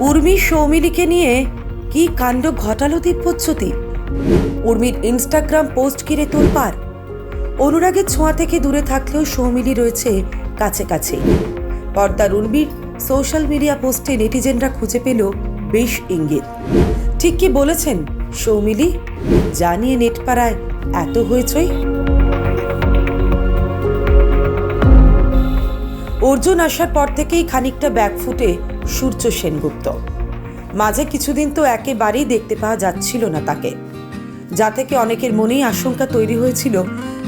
উর্মি সৌমিলিকে নিয়ে কি কাণ্ড ঘটালো দিব্যজ্যোতি উর্মির ইনস্টাগ্রাম পোস্ট ঘিরে তোলপার অনুরাগের ছোঁয়া থেকে দূরে থাকলেও সৌমিলি রয়েছে কাছে কাছে পর্দার উর্মির সোশ্যাল মিডিয়া পোস্টে নেটিজেনরা খুঁজে পেল বেশ ইঙ্গিত। ঠিক কি বলেছেন সৌমিলি জানিয়ে নেটপাড়ায় এত হয়েছই অর্জুন আসার পর থেকেই খানিকটা ব্যাকফুটে সূর্য সেনগুপ্ত। মাঝে কিছুদিন তো একেবারেই দেখতে পাওয়া যাচ্ছিল না তাকে। যা থেকে অনেকের মনেই আশঙ্কা তৈরি হয়েছিল,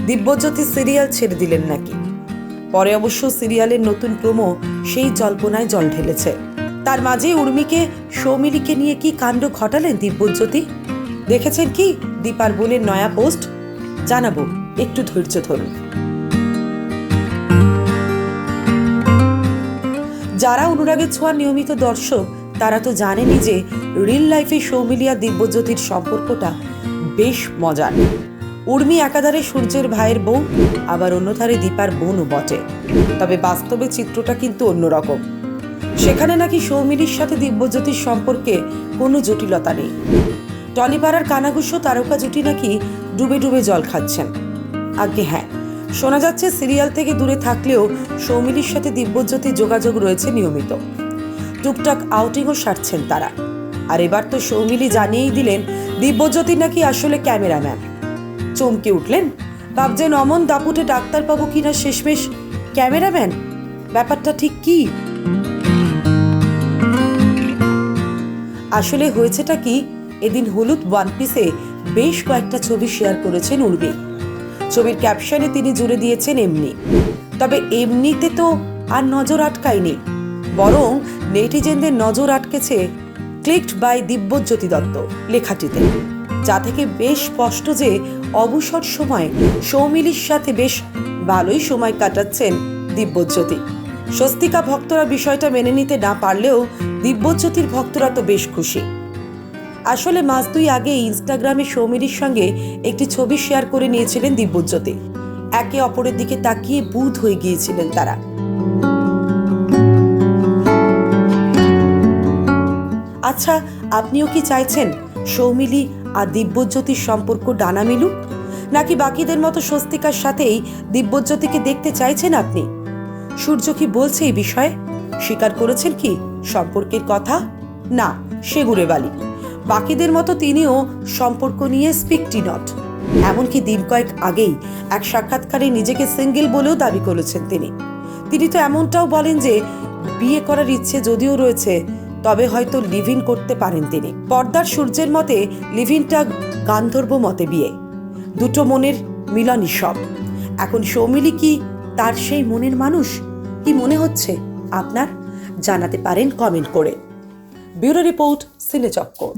দিব্যজ্যোতি সিরিয়াল ছেড়ে দিলেন নাকি? পরে অবশ্য সিরিয়ালের নতুন প্রোমো সেই জল্পনায় জল ঢেলেছে। তার মাঝে উর্মিকে, সৌমিলিকে নিয়ে কি কাণ্ড ঘটালেন দিব্যজ্যোতি? দেখেছেন কি? দীপার বোনের নয়া পোস্ট জানাব, একটু ধৈর্য ধরুন। যারা অনুরাগের ছোঁয়া নিয়মিত দর্শক, তারা তো জানেনই যে রিল লাইফে সৌমিলি আর দিব্যজ্যোতির সম্পর্কটা বেশ মজার। উর্মি একাধারে সূর্যের ভাইয়ের বউ, আবার অন্যধারে দীপার বোনও বটে। তবে বাস্তবে চিত্রটা কিন্তু অন্যরকম। সেখানে নাকি সৌমিলির সাথে দিব্যজ্যোতির সম্পর্কে কোনো জটিলতা নেই। টলিপাড়ার কানাঘুষো তারকা জুটি নাকি ডুবে ডুবে জল খাচ্ছেন। আগে হ্যাঁ শোনা যাচ্ছে সিরিয়াল থেকে দূরে থাকলেও সৌমিলির সাথে দিব্যজ্যোতি যোগাযোগ রয়েছে নিয়মিত। টুকটাক আউটিংও সারছেন তারা। আর এবার তো সৌমিলি জানিয়েই দিলেন, দিব্যজ্যোতি নাকি আসলে ক্যামেরাম্যান। চমকে উঠলেন, ভাবছেন অমন দাপুটে ডাক্তার পাবো কিনা শেষমেশ ক্যামেরাম্যান? ব্যাপারটা ঠিক কি? আসলে হয়েছেটা কি? এদিন হলুদ ওয়ান পিসে বেশ কয়েকটা ছবি শেয়ার করেছেন উর্মি। ছবির ক্যাপশনে তিনি জুড়ে দিয়েছেন এমনি। তবে এমনিতে তো আর নজর আটকায়নি, বরং নেটিজেনদের নজর আটকেছে ক্লিকড বাই দিব্যজ্যোতি দত্ত লেখাটিতে, যা থেকে বেশ স্পষ্ট যে অবসর সময় সৌমিলির সাথে বেশ ভালোই সময় কাটাচ্ছেন দিব্যজ্যোতি। স্বস্তিকা ভক্তরা বিষয়টা মেনে নিতে না পারলেও দিব্যজ্যোতির ভক্তরা তো বেশ খুশি। আসলে মাস দুই আগে ইনস্টাগ্রামে সৌমিলির সঙ্গে একটি ছবি শেয়ার করে নিয়েছিলেন দিব্যজ্যোতি। একে অপরের দিকে তাকিয়ে বুধ হয়ে গিয়েছিলেন তারা। আচ্ছা আপনিও কি চাইছেন সৌমিলি আর দিব্যজ্যোতির সম্পর্ক ডানা মিলুক নাকি বাকিদের মতো স্বস্তিকার সাথেই দিব্যজ্যোতিকে দেখতে চাইছেন আপনি? সূর্য কি বলছে এই বিষয়ে? স্বীকার করেছেন কি সম্পর্কের কথা? না সে গুড়ে বালি বাকিদের মতো তিনিও সম্পর্ক নিয়ে স্পিকটি নট এমনকি দিন কয়েক আগেই এক সাক্ষাৎকারে নিজেকে সিঙ্গেল বলেও দাবি করেছেন তিনি। তিনি তো এমনটাও বলেন যে, বিয়ে করার ইচ্ছে যদিও রয়েছে, তবে হয়তো লিভিন করতে পারেন তিনি। পর্দার সূর্যের মতে লিভিনটা গান্ধর্ব মতে বিয়ে। দুটো মনের মিলনই সব। এখন সৌমিলি কি তার সেই মনের মানুষ? কি মনে হচ্ছে? আপনার জানাতে পারেন কমেন্ট করে। Bureau report সিনেচক্কর